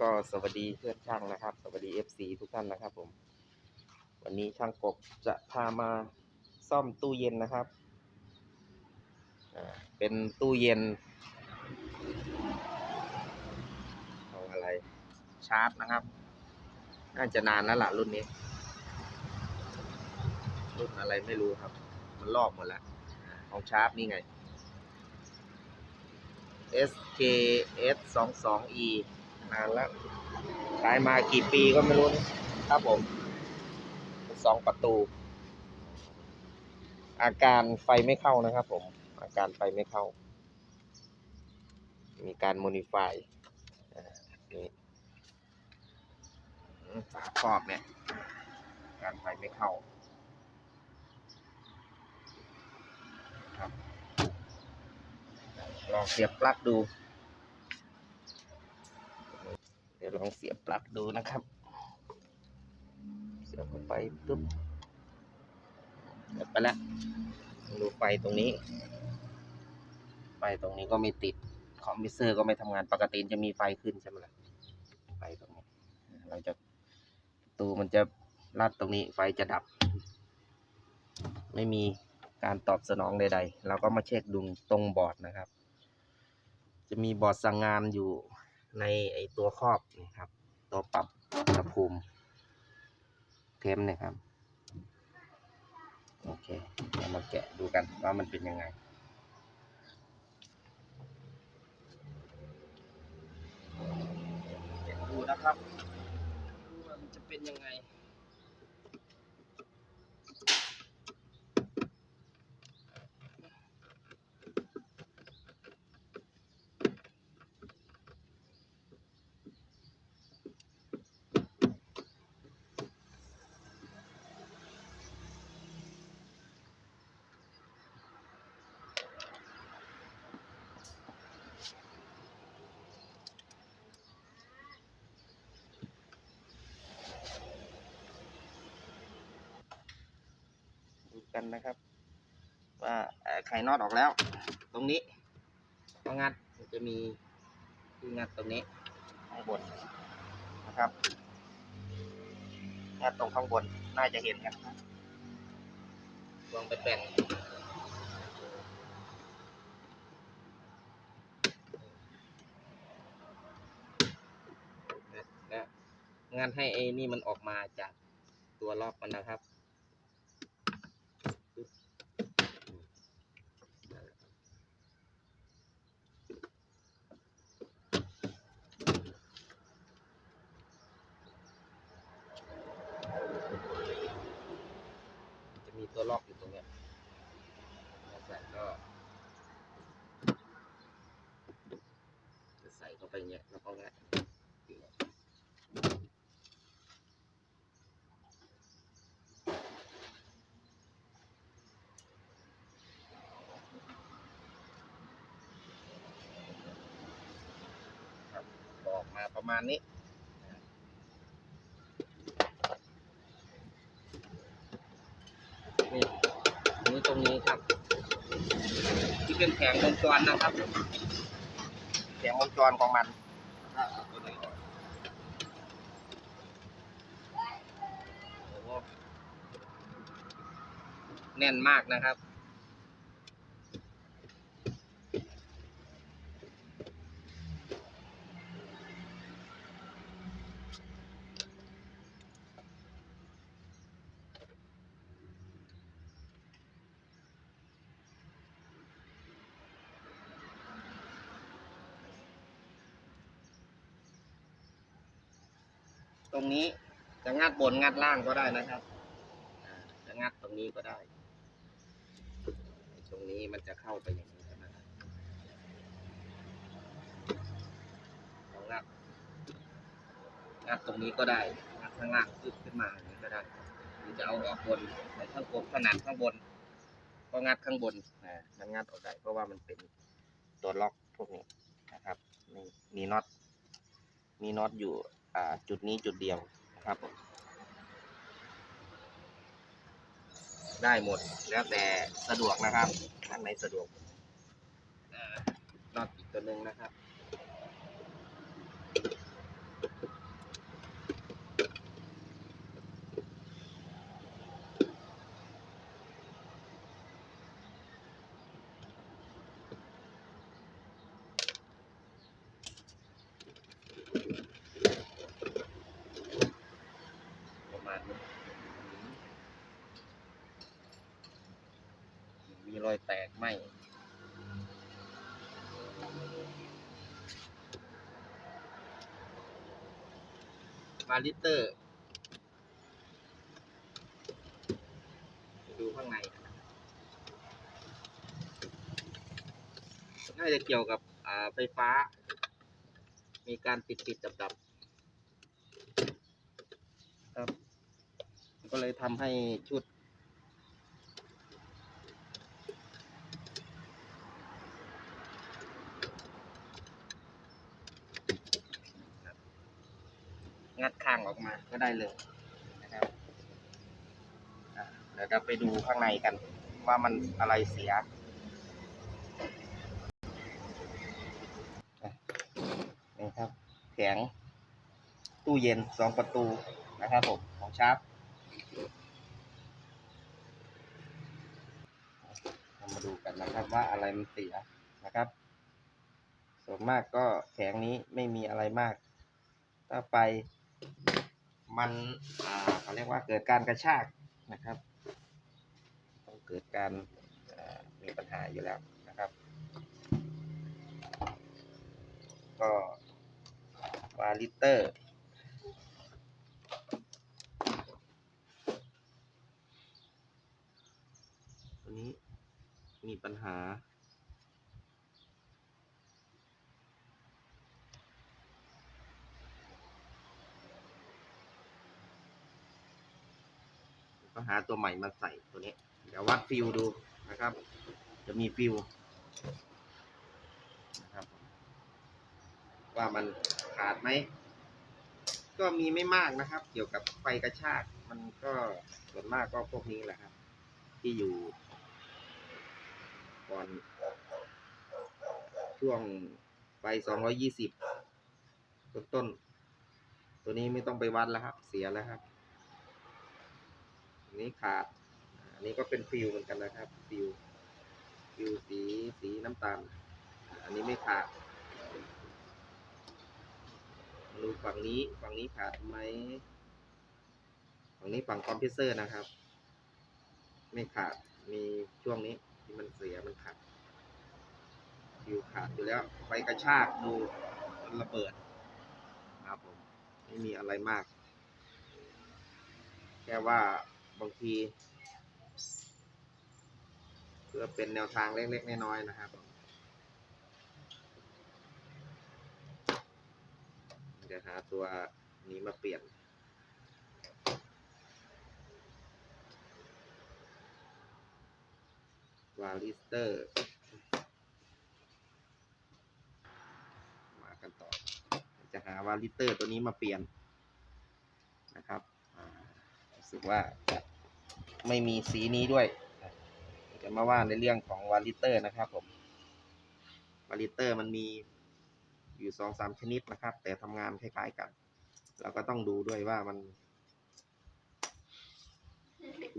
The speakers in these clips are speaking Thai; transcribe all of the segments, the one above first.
ก็สวัสดีเพื่อนช่างนะครับ สวัสดี FC ทุกท่านนะครับผม วันนี้ช่างกบจะพามาซ่อมตู้เย็นนะครับ เป็นตู้เย็นเอาอะไรชาร์จนะครับ น่าจะนานแล้วล่ะรุ่นนี้ รุ่นอะไรไม่รู้ครับ มันลอกหมดแล้ว ของชาร์จนี่ไง SKS 2 2 E นานแล้วใช้มากี่ปีก็ไม่รู้นะครับผมสองประตู อาการไฟไม่เข้านะครับผม อาการไฟไม่เข้า มีการโมดิฟายนี่ฝาครอบเนี่ย การไฟไม่เข้าครับลองเสียบปลั๊กดู เดี๋ยวลองเสียบปลั๊กดูนะครับ เสียบเข้าไปปุ๊บเสียบไปแล้วดูไฟตรงนี้ ไฟตรงนี้ก็ไม่ติด คอมพิวเซอร์ก็ไม่ทำงานปกติจะมีไฟขึ้นใช่ไหมล่ะ ไฟตรงนี้ เราจะประตูมันจะลัดตรงนี้ ไฟจะดับ ไม่มีการตอบสนองใดๆ เราก็มาเช็คดูตรงบอร์ดนะครับ จะมีบอร์ดสั่งงานอยู่ ในไอตัวครอบนะครับ ตัวปรับอุณหภูมิเทมเนี่ยครับ โอเคเรามาแกะดูกันว่ามันเป็นยังไงแกะดูนะครับว่ามันจะเป็นยังไง นนะครับ ว่าเอ่อไขน็อตออกแล้ว ตรงนี้ก็งัดมันจะมีที่งัดตรงนี้ข้างบนนะครับงัดตรงข้างบนน่าจะเห็นกันครับลองไปแปลนนะนะงัดให้ไอ้นี่มันออกมาจากตัวล็อกมันนะครับ จะมีตัวล็อกอยู่ตรงเนี้ยแล้วใส่ก็จะใส่ เข้าไปอย่างเงี้ยแล้วก็งัดครับออกมาประมาณนี้นี่นี่ตรงนี้ครับ ที่เป็นแผงวงจรนะครับแผงวงจรของมัน แน่นมากนะครับ รงนี้จะงัดบนงัดล่างก็ได้นะครับจะงัดตรงนี้ก็ได้ ตรงนี้มันจะเข้าไปอย่างนี้นะครับงัดงัดตรงนี้ก็ได้งัดข้างล่างขึ้นขึ้นมาอย่างนี้ก็ได้หรือจะเอาออกบนในข้างบนขนาดข้างบน ก็งัดข้างบนนะมันงัดออกได้เพราะว่ามันเป็นตัวล็อกพวกนี้นะครับ มีน็อต มีน็อตอยู่ จุดนี้จุดเดียวนะครับผมได้หมดแล้วแต่สะดวกนะครับท่านไหนสะดวกอ่าน็อตอีกตัวหนึ่งนะครับ ไม่มา ลิเตอร์ ดูข้างในน่าจะเกี่ยวกับไฟฟ้า มีการติดติดดับดับๆครับ ก็เลยทำให้ชุด งัดข้าง อกมาก็ได้เลยนะครับเดี๋ยวเราไปดูข้างในกันว่ามันอะไรเสียอะนี่ครับแผงตู้เย็นสองประตูนะครับผมของชาร์ปเรามาดูกันนะครับว่าอะไรมันเสียนะครับ ส่วนมากก็แผงนี้ไม่มีอะไรมาก ถ้าไป มันอ่าเขาเรียกว่าเกิดการกระชากนะครับ ต้องเกิดการมีปัญหาอยู่แล้วนะครับ ก็วาลิเตอร์ตัวนี้มีปัญหา็หาตัวใหม่มาใส่ตัวนี้ เดี๋ยววัดฟิลดูนะครับ จะมีฟิลนะครับ ว่ามันขาดไหม ก็มีไม่มากนะครับ เกี่ยวกับไฟกระชาก มันก็ส่วนมากก็พวกนี้แหละครับ ที่อยู่ก่อนช่วงไฟสองร้อยี่สิบต้นต้น ตัวนี้ไม่ต้องไปวัดแล้วครับ เสียแล้วครับ นี้ขาดอันนี้ก็เป็นฟิวเหมือนกันนะครับฟิวฟิวสีสีน้ำตาล อันนี้ไม่ขาดมาดูฝั่งนี้ฝั่งนี้ขาดไหมฝั่งนี้ฝั่งคอมเพรสเซอร์นะครับ ไม่ขาดมีช่วงนี้ที่มันเสียมันขาดฟิวขาดอยู่แล้วไฟกระชากดูมันระเบิดครับผมไม่มีอะไรมาก แค่ว่า บางทีเพื่อเป็นแนวทางเล็ก ๆ น้อยๆนะครับ เดี๋ยวหาตัวนี้มาเปลี่ยนวาลิสเตอร์ มากันต่อ จะหาวาลิสเตอร์ตัวนี้มาเปลี่ยนนะครับรู้สึกว่าจะ ไม่มีสีนี้ด้วยจะมาว่าในเรื่องของวาลิเตอร์นะครับผมวาลิเตอร์มันมีอยู่สองสามชนิดนะครับ แต่ทำงานคล้ายๆกัน เราก็ต้องดูด้วยว่ามัน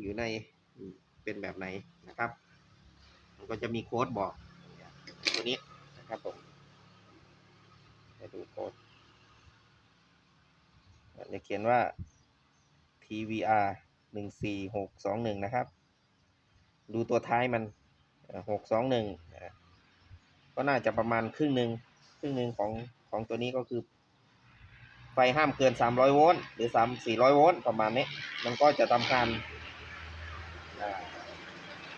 อยู่ในเป็นแบบไหนนะครับ มันก็จะมีโค้ดบอกตัวนี้นะครับผมไปดูโค้ดจะเขียนว่า TVR หนึ่งสี่หกสองหนึ่งนะครับ ดูตัวท้ายมันหกสองหนึ่งก็น่าจะประมาณครึ่งหนึ่งครึ่งหนึ่งของของตัวนี้ก็คือ ไฟห้ามเกินสามร้อยโวลต์หรือสามสี่ร้อยโวลต์ประมาณนี้ มันก็จะทำการ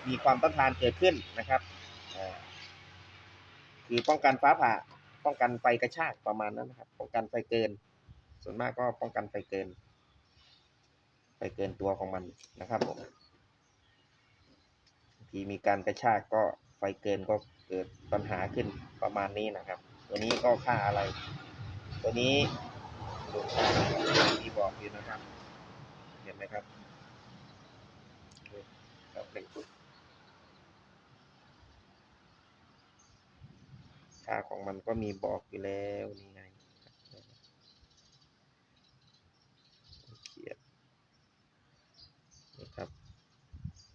มีความต้านทานเกิดขึ้นนะครับคือป้องกันฟ้าผ่า ป้องกันไฟกระชากประมาณนั้นนะครับ ป้องกันไฟเกิน ส่วนมากก็ป้องกันไฟเกิน ไปเกินตัวของมันนะครับผมบางทีมีการกระชากก็ไฟเกินก็เกิดปัญหาขึ้นประมาณนี้นะครับ ตัวนี้ก็ค่าอะไร ตัวนี้ดูค่าที่บอกอยู่นะครับ เห็นไหมครับครับเป็นค่าของมันก็มีบอกอยู่แล้วนี่ไง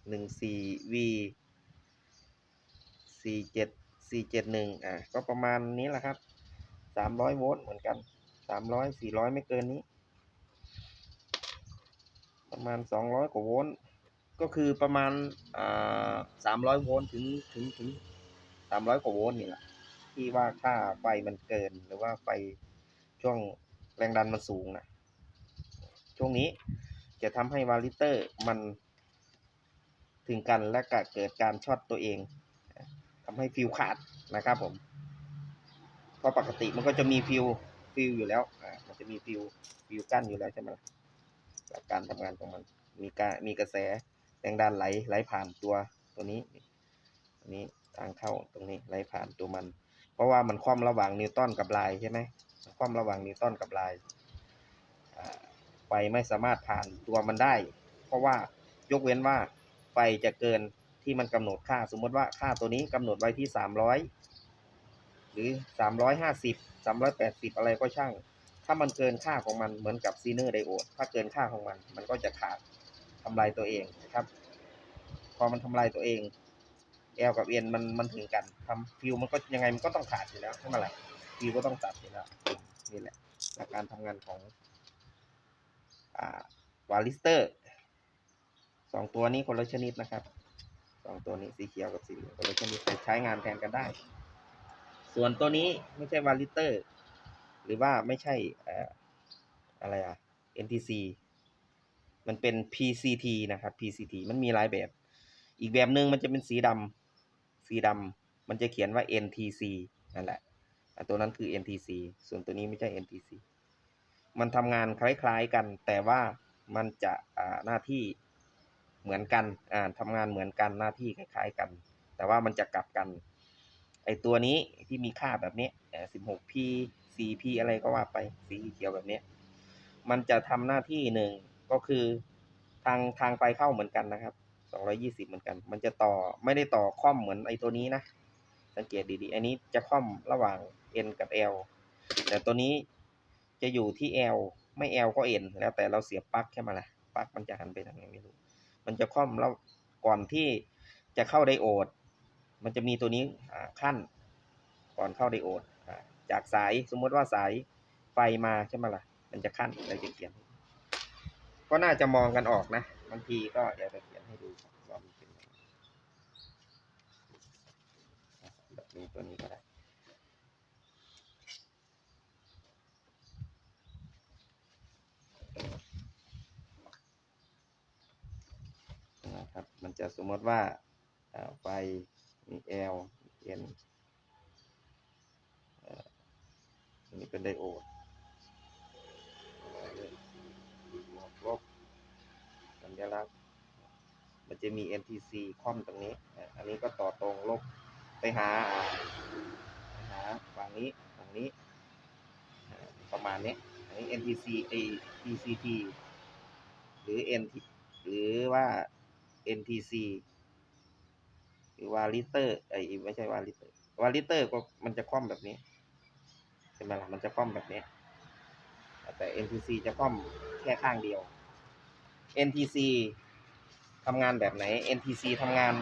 หนึ่งสี่วีสี่เจ็ดสี่เจ็ดหนึ่งอะก็ประมาณนี้แหละครับสามร้อยโวลต์เหมือนกันสามร้อยสี่ร้อยไม่เกินนี้ ประมาณสองร้อยกว่าโวลต์ก็คือประมาณอ่ร้อยโวลต์ถึงถึงถึงสามร้อยกว่าโวลต์นี่แหละที่ว่าค่าไฟมันเกินหรือว่าไฟช่วงแรงดันมันสูงนะช่วงนี้จะทำให้วาลิเตอร์มัน ถึงกันและก็เกิดการช็อตตัวเองทำให้ฟิวขาดนะครับผมเพราะปกติมันก็จะมีฟิวฟิวอยู่แล้วอ่ามันจะมีฟิวฟิวกั้นอยู่แล้วใช่ไหมล่ะหลักการทำงานของมันมีการมีกระแสแรงดันไหลไหลผ่านตัวตัวนี้อันนี้ทางเข้าตรงนี้ไหลผ่านตัวมัน เพราะว่ามันคว่ำระหว่างนิวตันกับลายใช่ไหมคว่ำระหว่างนิวตันกับลายไฟไม่สามารถผ่านตัวมันได้ เพราะว่ายกเว้นว่า ไฟจะเกินที่มันกำหนดค่า สมมติว่าค่าตัวนี้กำหนดไว้ที่สามร้อยหรือสามร้อยห้าสิบสามร้อยแปดสิบอะไรก็ช่าง ถ้ามันเกินค่าของมันเหมือนกับซีเนอร์ไดโอดถ้าเกินค่าของมัน มันก็จะขาดทำลายตัวเองนะครับ พอมันทำลายตัวเอง L กับ N มันมันถึงกันทำฟิวมันก็ยังไงมันก็ต้องขาดอยู่แล้วใช่ไหมล่ะฟิวก็ต้องตัดอยู่แล้วนี่แหละการทำงานของอ่าวาลิสเตอร์ สองตัวนี้คนละชนิดนะครับสองตัวนี้สีเขียวกับสีเหลืองคนละชนิดแต่ใช้งานแทนกันได้ ส่วนตัวนี้ไม่ใช่วาลิเตอร์ หรือว่าไม่ใช่อะไรอะ NTC มันเป็น PCT นะครับ PCT มันมีหลายแบบ อีกแบบหนึ่งมันจะเป็นสีดำสีดำมันจะเขียนว่า NTC นั่นแหละตัวนั้นคือ NTC ส่วนตัวนี้ไม่ใช่ NTC มันทำงานคล้ายๆกัน แต่ว่ามันจะหน้าที่ เหมือนกันอ่าทำงานเหมือนกันหน้าที่คล้ายๆกัน แต่ว่ามันจะกลับกันไอตัวนี้ที่มีค่าแบบนี้เอ่อ 16p 4p อะไรก็ว่าไปสีเขียวแบบนี้ มันจะทำหน้าที่หนึ่งก็คือทางทางไฟเข้าเหมือนกันนะครับ220เหมือนกัน มันจะต่อไม่ได้ต่อค่อมเหมือนไอตัวนี้นะ สังเกตดีๆ อันนี้จะค่อมระหว่าง N กับ L แต่ตัวนี้จะอยู่ที่ L ไม่ L ก็ N แล้วแต่เราเสียบปลั๊กแค่มาละปลั๊กมันจะหันไปทางไหนไม่รู้ มันจะค่อมแล้วก่อนที่จะเข้าไดโอด มันจะมีตัวนี้ขั้นก่อนเข้าไดโอดจากสายสมมติว่าสายไฟมาใช่ไหมล่ะ มันจะขั้นเราจะเขียน ก็น่าจะมองกันออกนะบางทีก็เดี๋ยวจะเขียนให้ดูว่ามันเป็นแบบนี้ตัวนี้ก็ได้ นะครับ มันจะสมมติว่าไฟมี L มี N เอ่ออันนี้เป็นไดโอดบวกลบสัญลักษณ์มันจะมี NTC คอมตรงนี้ อันนี้ก็ต่อตรงลบไปหาไปหาฝั่งนี้ฝั่งนี้ ประมาณนี้ อันนี้ NTC ไอ PCT หรือ NT หรือว่า NTC หรือวาลิเตอร์ไอ้ไม่ใช่วาลิเตอร์วาลิเตอร์ก็มันจะคว่ำแบบนี้ใช่ไหมล่ะมันจะคว่ำแบบนี้ แต่ NTC จะคว่ำแค่ข้างเดียว NTC ทำงานแบบไหน NTC ทำงาน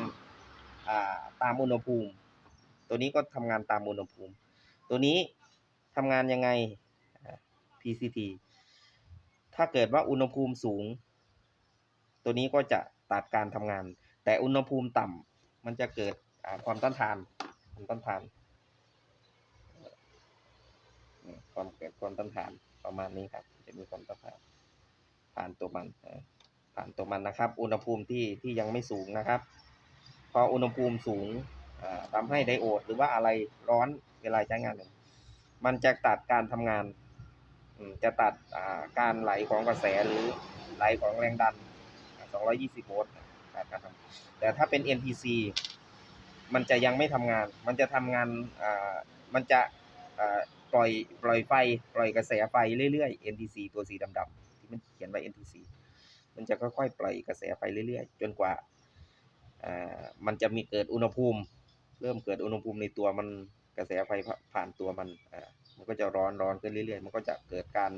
าตามอุณหภูมิ ตัวนี้ก็ทำงานตามอุณหภูมิ ตัวนี้ทำงานยังไง PCT ถ้าเกิดว่าอุณหภูมิสูง ตัวนี้ก็จะ ตัดการทำงาน แต่อุณหภูมิต่ำมันจะเกิดความต้านทานความต้านทานความเกิดความต้านทานประมาณนี้ครับ จะมีความต้านทานผ่านตัวมันผ่านตัวมันนะครับ อุณหภูมิที่ที่ยังไม่สูงนะครับ พออุณหภูมิสูงอ่าทำให้ไดโอด หรือว่าอะไรร้อนเวลาใช้งานเนี่ยมันจะตัดการทำงานจะตัดการไหลของกระแสหรือไหลของแรงดัน 220โวลต์ตัดการทำแต่ถ้าเป็น NTC มันจะยังไม่ทำงาน มันจะทำงานมันจะปล่อยปล่อยไฟ ปล่อยกระแสไฟเรื่อยๆ NTC ตัวสีดำๆที่มันเขียนไว้ NTC มันจะค่อยๆปล่อยกระแสไฟเรื่อยๆ จนกว่ามันจะมีเกิดอุณหภูมิ เริ่มเกิดอุณหภูมิในตัวมันกระแสไฟผ่านตัวมันมันก็จะร้อนร้อนขึ้นเรื่อยๆ มันก็จะเกิดการ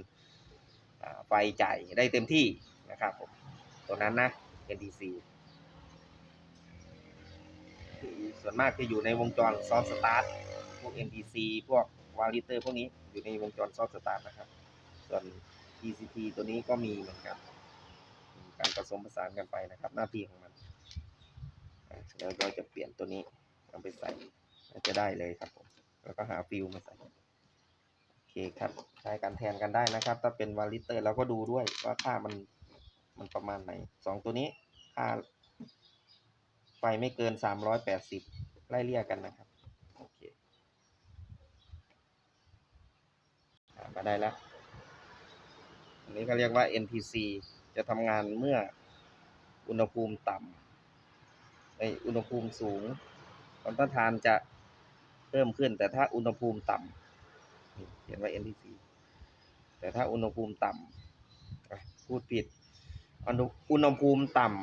ไฟจ่ายได้เต็มที่นะครับผม ตัวนั้นนะ NTC ส่วนมากจะอยู่ในวงจรซอฟต์สตาร์ทพวก NTC พวกวาลิเตอร์พวกนี้อยู่ในวงจรซอฟต์สตาร์ทนะครับ ส่วน PCT ตัวนี้ก็มีเหมือนกัน การผสมผสานกันไปนะครับ หน้าที่ของมันอะเดี๋ยวเราจะเปลี่ยนตัวนี้เอาไปใส่จะได้เลยครับผม แล้วก็หาฟิลมาใส่ โอเคครับ ใช้การแทนกันได้นะครับ ถ้าเป็นวาลิเตอร์เราก็ดูด้วยว่าค่ามัน มันประมาณไหนสองตัวนี้ค่าไฟไม่เกินสามร้อยแปดสิบไล่เลี่ยกันนะครับ โอเคมาได้แล้ว อันนี้เขาเรียกว่า NTC จะทำงานเมื่ออุณหภูมิต่ำในอุณหภูมิสูงความต้านทานจะเพิ่มขึ้น แต่ถ้าอุณหภูมิต่ำเขียนว่า NTC แต่ถ้าอุณหภูมิต่ำพูดผิด อุณหภูมิต่ำ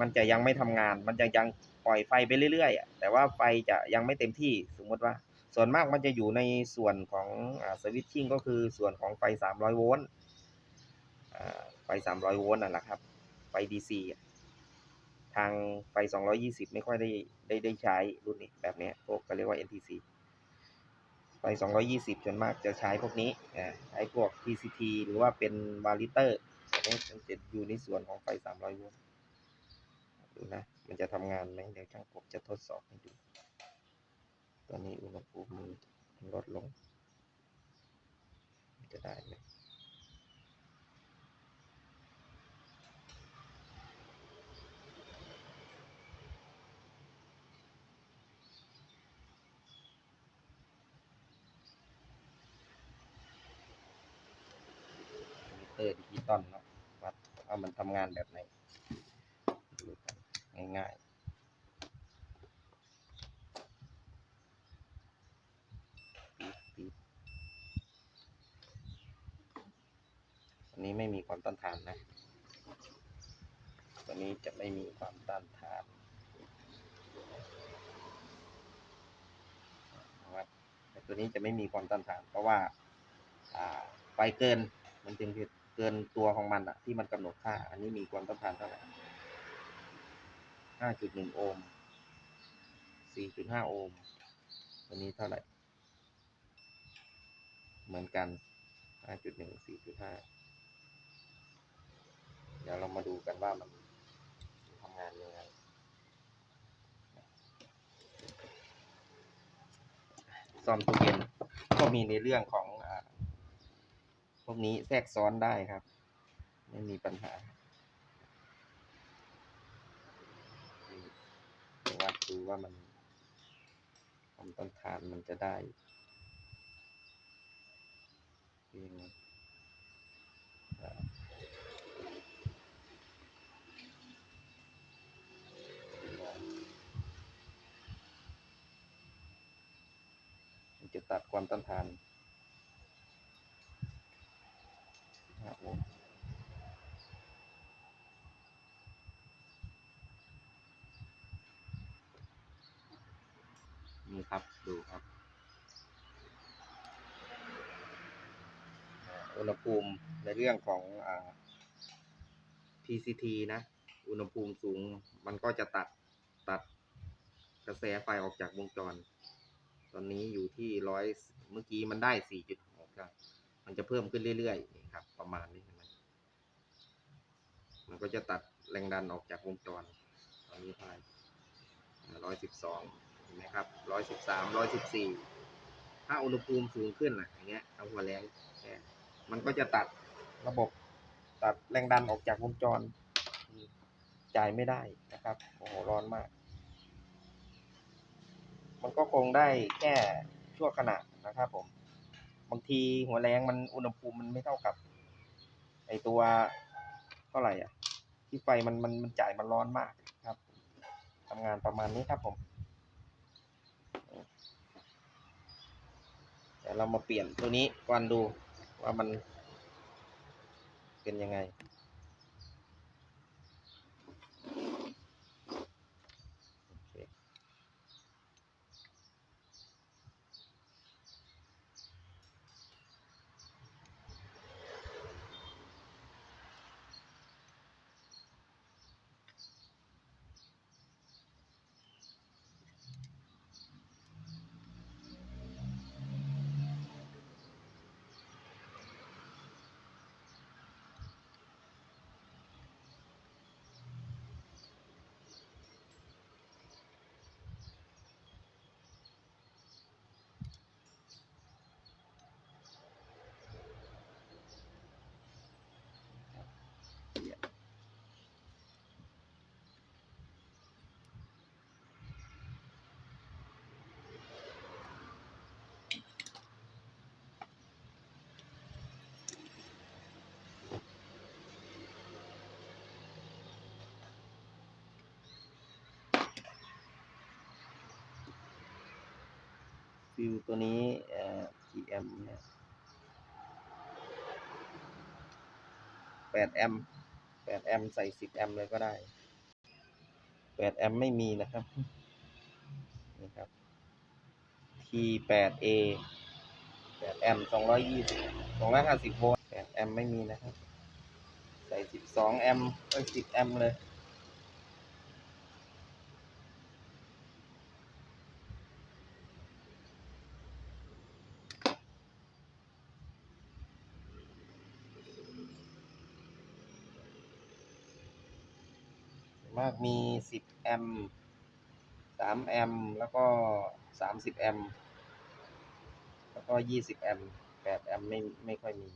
มันจะยังไม่ทำงาน มันจะยังปล่อยไฟไปเรื่อยๆแต่ว่าไฟจะยังไม่เต็มที่สมมติว่า ส่วนมากมันจะอยู่ในส่วนของอสวิตชิ่งก็คือส่วนของไฟ 300 โวลต์ไฟ 300 โวลต์นั่นแหละครับ ไฟ DC อะทางไฟ 220 ไม่ค่อยได้ได้ได้ใช้รุ่นนี้แบบนี้พวกก็เรียกว่า NTC ไฟ 220 ส่วนมากจะใช้พวกนี้ใช้พวก PCT หรือว่าเป็นวาลิเตอร์อันนี้มันจะอยู่ในส่วนของไฟ 300 โวลต์ ดูนะ มันจะทำงานไหมเดี๋ยวช่างผมจะทดสอบให้ดู ตอนนี้อุณหภูมิมันลดลง จะได้ไหมเตอร์ดิจิตอลเนาะวัดว่ามันทำงานแบบไหนดูกันง่ายๆอันนี้ไม่มีความต้านทานนะตัวนี้จะไม่มีความต้านทานนะครับตัวนี้จะไม่มีความต้านทาน เพราะว่าไฟเกินมันจึง เกินตัวของมันอะที่มันกำหนดค่า อันนี้มีความต้านทานเท่าไหร่ห้าจุดหนึ่งโอห์มสี่จุดห้าโอห์ม ตัวนี้เท่าไหร่ เหมือนกันห้าจุดหนึ่งสี่จุดห้าเดี๋ยวเรามาดูกันว่ามันทำงานยังไงซ่อมตู้เย็นก็มีในเรื่องของ พวกนี้แทรกซ้อนได้ครับ ไม่มีปัญหาวัดดูว่ามันความต้านทานมันจะได้ยังไงจะตัดความต้านทาน ครับผมนี่ครับดูครับอุณหภูมิในเรื่องของอ PCT นะ อุณหภูมิสูงมันก็จะตัดตัดกระแสไฟออกจากวงจร ตอนนี้อยู่ที่ร้อยเมื่อกี้มันได้ 4.6ครับ มันจะเพิ่มขึ้นเรื่อยๆ ครับ ประมาณนี้เห็นไหมมันก็จะตัดแรงดันออกจากวงจรตอนนี้เท่าไหร่ร้อยสิบสองเห็นไหมครับร้อยสิบสามร้อยสิบสี่ถ้าอุณหภูมิสูงขึ้นนะอย่างเงี้ยเอาหัวแรงแมันก็จะตัดระบบตัดแรงดันออกจากวงจร จ่ายไม่ได้นะครับ โอ้โห ร้อนมาก มันก็คงได้แค่ชั่วขณะนะครับผม บางทีหัวแรงมันอุณหภูมิมันไม่เท่ากับ ไอตัวเท่าไหร่อะ ที่ไฟมันมันมันจ่ายมันร้อนมากครับทำงานประมาณนี้ครับผมเดี๋ยวเรามาเปลี่ยนตัวนี้กันดูว่ามันเป็นยังไง วิวตัวนี้เอ่อกี่แอมป์เนี่ยแปดแอมป์แปดแอมป์ใส่สิบแอมป์เลยก็ได้แปดแอมป์ไม่มีนะครับ นี่ครับ T แปด A แปดแอมป์สองร้อยยี่สิบสองร้อยห้าสิบโวลต์แปดแอมป์ไม่มีนะครับ ใส่สิบสองแอมป์เอ้ยสิบแอมป์เลย มากมีสิบแอมป์สามแอมป์แล้วก็สามสิบแอมป์แล้วก็ยี่สิบแอมป์แปดแอมป์ไม่ไม่ค่อยมี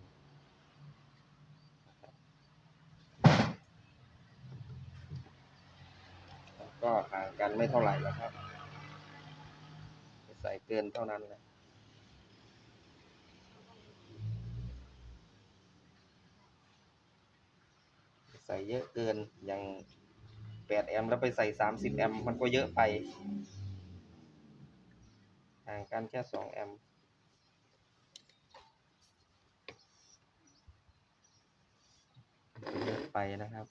ก็ห่างกันไม่เท่าไหร่แล้วครับ ใส่เกินเท่านั้นแหละใส่เยอะเกินอย่าง แปดแอมป์แล้วไปใส่สามสิบแอมป์มันก็เยอะไปห่างกันแค่สองแอมป์เยอะไปนะครับ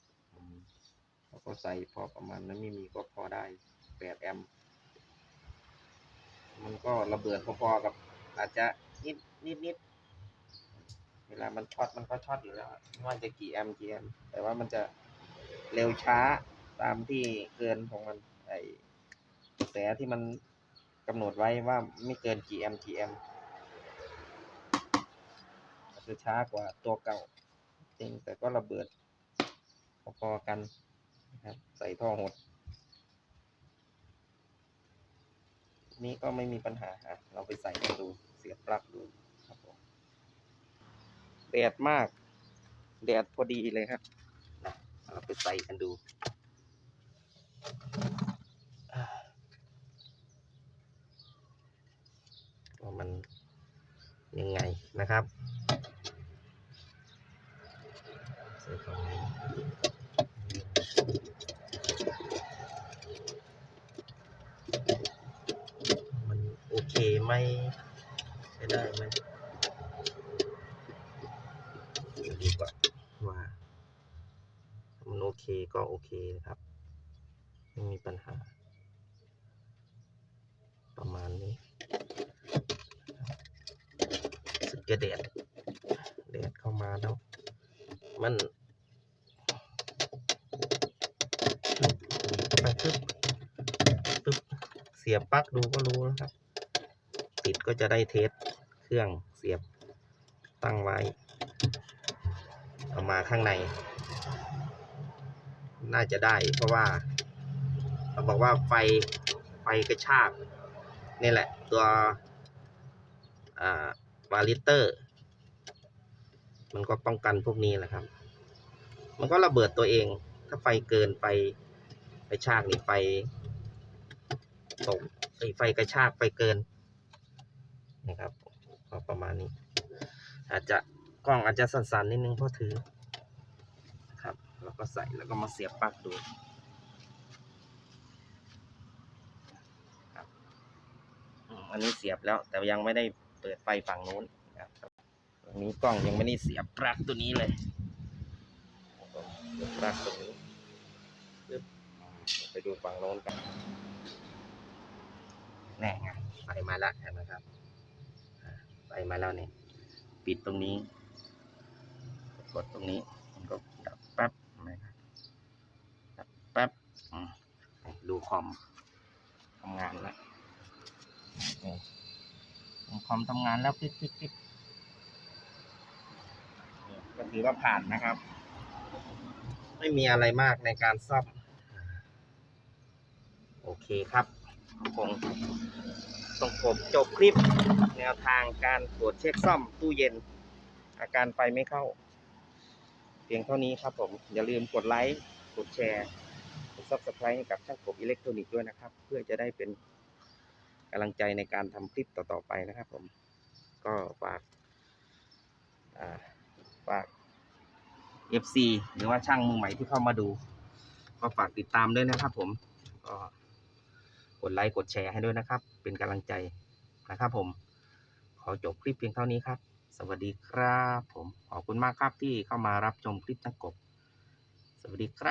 เราก็ใส่พอประมาณนั้นไม่มีก็พอได้แปดแอมป์มันก็ระเบิดพอๆกับอาจจะนิดนิดนิดเวลามันช็อตมันก็ช็อตอยู่แล้วไม่ว่าจะกี่แอมป์กี่แอมป์แต่ว่ามันจะเร็วช้า ตามที่เกินของมันไอกระแสที่มันกำหนดไว้ว่าไม่เกินกี่แอมกี่แอมจะช้ากว่าตัวเก่า จริงแต่ก็ระเบิดพอๆกันนะครับใส่ท่อหด นี้ก็ไม่มีปัญหาอะเราไปใส่กันดูเสียบปลั๊กดูครับผมแดดมาก แดดพอดีเลยครับนะเราไปใส่กันดู ว่ามันยังไงนะครับใส่ฝั่งนี้มันโอเคไหมใช้ได้ไหมดูดีกว่าว่ามันโอเคก็โอเคนะครับ ไม่มีปัญหา ประมาณนี้สึกจะแดดแดดเข้ามาแล้ว มันไปปึ๊บปึ๊บเสียบปลั๊กดูก็รู้นะครับ ติดก็จะได้เทสเครื่องเสียบตั้งไว้ เอามาข้างใน น่าจะได้เพราะว่า บอกว่าไฟไฟกระชากนี่แหละ ตัวอ่าวาลิเตอร์ มันก็ป้องกันพวกนี้แหละครับ มันก็ระเบิดตัวเอง ถ้าไฟเกินไฟไปชากนี่ไฟตกไอไฟกระชากไฟเกินนะครับก็ประมาณนี้ อาจจะกล้องอาจจะสั่นๆนิดนึงเพราะถือครับ แล้วก็ใส่แล้วก็มาเสียบปลั๊กดูครับ อันนี้เสียบแล้ว แต่ยังไม่ได้เปิดไฟฝั่งนู้นนะครับตรงนี้กล้องยังไม่ได้เสียบปลั๊กตัวนี้เลยปลั๊กตรงนี้ไปดูฝั่งโน้นกันแน่ไงไฟมาแล้วเห็นไหมครับไฟมาแล้วเนี่ยปิดตรงนี้ กดตรงนี้ มันก็ดับแป๊บนะครับดับแป๊บอืมดูคอมทำงานแล้ว คอมทำงานแล้วปิดปิดปิดนี่ก็ถือว่าผ่านนะครับ ไม่มีอะไรมากในการซ่อม โอเคครับคงต้องผมจบคลิป แนวทางการตรวจเช็คซ่อมตู้เย็น อาการไฟไม่เข้า เพียงเท่านี้ครับผม อย่าลืมกดไลค์ กดแชร์กดซับสไครต์ให้กับช่างผมอิเล็กทรอนิกส์ด้วยนะครับ เพื่อจะได้เป็น กำลังใจในการทำคลิปต่อๆไปนะครับผม ก็ฝากฝาก FC หรือว่าช่างมือใหม่ที่เข้ามาดู ก็ฝากติดตามด้วยนะครับผมก็กดไลค์กดแชร์ให้ด้วยนะครับ เป็นกำลังใจนะครับผมขอจบคลิปเพียงเท่านี้ครับ สวัสดีครับผม ขอบคุณมากครับที่เข้ามารับชมคลิปนักกบ สวัสดีครับ